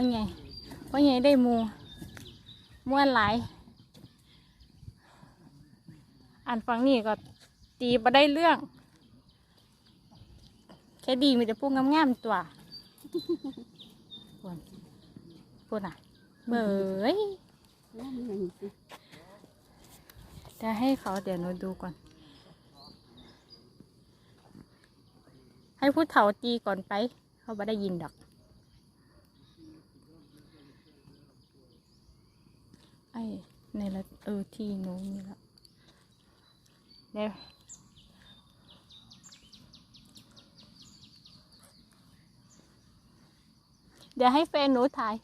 ว่าไงว่าไงได้มูม้วนหลายอ่านฟังนี่ก็ตีมาได้เรื่อง แค่ดีมีแต่พวกงามๆตัวพูนพูนอะเบยนั่นหนึ่งสิจะให้เขาเดี๋ยวหนูดูก่อน ให้ผู้เฒ่าตีก่อนไป เขาไม่ได้ยินดอก ไอ้ ในละเออที่หนูมีแล้วเดี๋ยวเดี๋ยวให้แฟนหนูถ่าย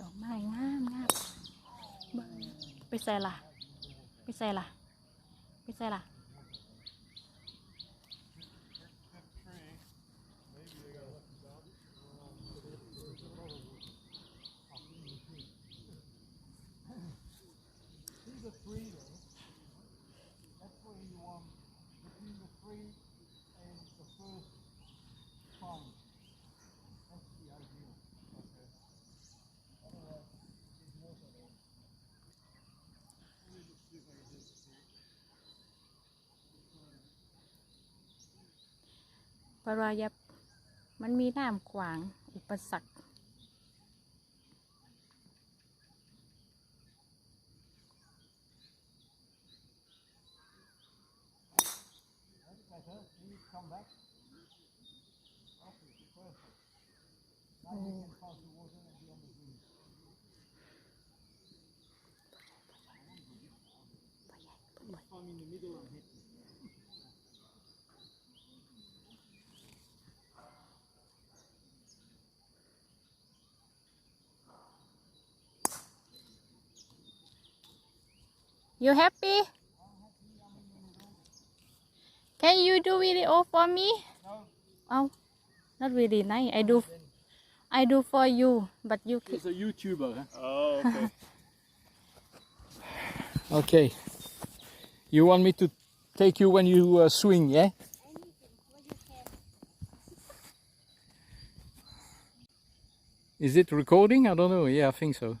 ดอกไม้งามงามไปใส่ละไปใส่ละไปใส่ละ ปรายบมันมีน้ำขวาง อุปสรรค You happy? Can you do video for me? No. Oh, not really nice. I do, I do for you, but you. ca- He's a YouTuber. Huh? Oh, okay. Okay. You want me to take you when you uh, swing, yeah? Is it recording? I don't know. Yeah, I think so.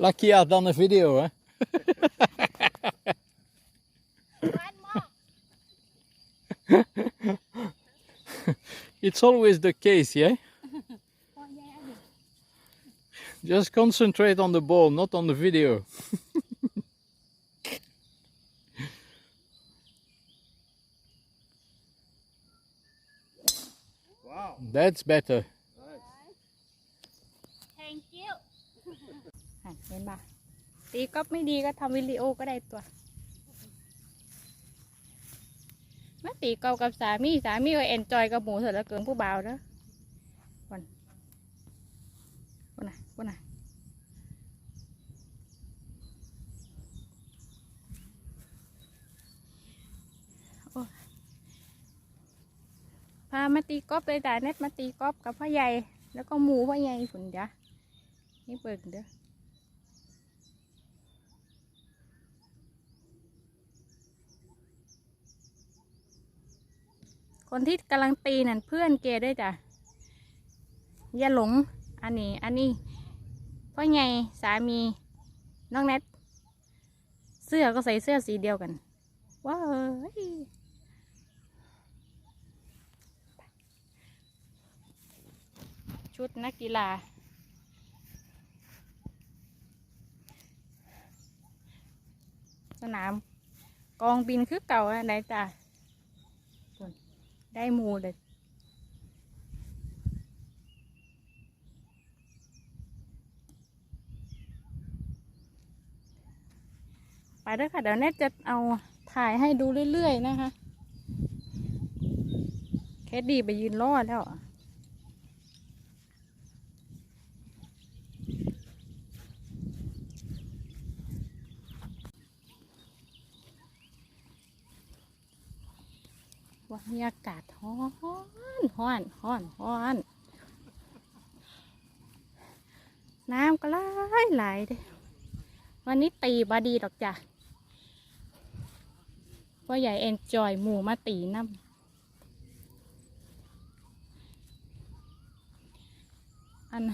'Lucky I've done a video, huh? It's always the case, yeah? Just concentrate on the ball, not on the video. Wow. That's better. Thank you อ่ะ เห็นปะตีก็ไม่ดีก็ทำวิดีโอก็ได้ตัวมาตีเกากับสามีสามีก็เอนจอยกับหมูเสร็จแล้วเกินผู้บ่าวเด้อวันวันน่ะวันน่ะโอ้พามาตีกอล์ฟเลยแต่เน็ตมาตีกอล์ฟกับพ่อใหญ่ แล้วก็หมูพ่อใหญ่ฝุ่นจ้ะนี่เปิดเด้อ คนที่กำลังตีนั่นเพื่อนเกด้วยจ้ะอย่าหลง อันนี้ อันนี้พ่อใหญ่สามีน้องแนทเสื้อก็ใส่เสื้อสีเดียวกันว้าวชุดนักกีฬา สนามกองบินคือเก่าอะไหนจ้ะ ได้มูเลยไปด้วยค่ะเดี๋ยวแนทจะเอาถ่ายให้ดูเรื่อยๆนะคะ แคดดีไปยืนรอดแล้วอะ บรรยากาศฮ้อนฮ้อนฮ้อนฮ้อนน้ำก็ไหลไหลเด้วันนี้ตีบาดีดอกจ้ะพ่อใหญ่เอนจอยหมูมาตีน้ำอัน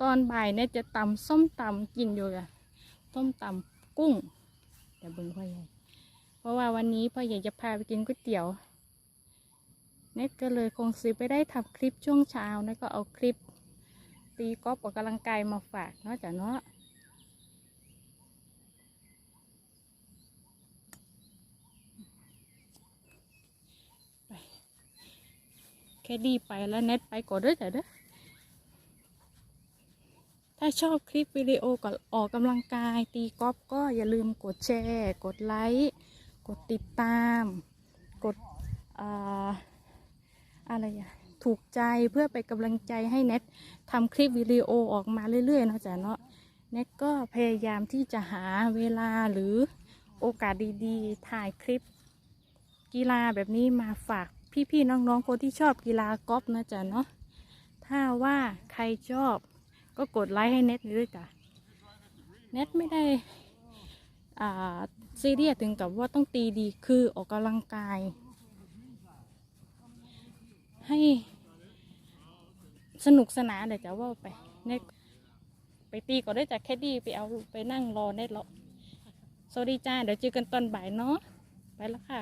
ตอนบ่ายเนี่ยจะตำส้มตำกินอยู่อะส้มตำกุ้งเดี๋ยวเบึงพ่อใหญ่ เพราะว่าวันนี้พ่อใหญ่จะพาไปกินก๋วยเตี๋ยว เน็ตก็เลยคงซื้อไปได้ทำคลิปช่วงเช้านะก็เอาคลิป ตีกอล์ฟออกกำลังกายมาฝากเนาะจ้ะเนาะไปแค่ดีไปแล้วเน็ตไปก่อนด้วยจ้ะเด้อถ้าชอบคลิปวิดีโอก่อนออกกำลังกาย ตีกอล์ฟก็อย่าลืมกดแชร์ กดไลค์ กดติดตาม กดอ่า อะไรอะถูกใจเพื่อไปกำลังใจให้เน็ตทำคลิปวิดีโอออกมาเรื่อยๆเนาะจ๊ะเนาะเน็ตก็พยายามที่จะหาเวลาหรือโอกาสดีๆ ถ่ายคลิป กีฬาแบบนี้มาฝากพี่ๆน้องๆคนที่ชอบกีฬากอล์ฟนะจ๊ะเนาะถ้าว่าใครชอบก็กดไลค์ให้เน็ตด้วยจ้ะเน็ตไม่ได้ซีเรียสถึงกับว่าต้องตีดีคือออกกำลังกาย ให้สนุกสนานเดี๋ยวจะว่าไปเน็ตไปตีก็ได้จากแคดดี้ไปเอาไปนั่งรอเน็ตแล้วสวัสดีจ้าเดี๋ยวเจอกันตอนบ่ายเนาะไปแล้วค่ะ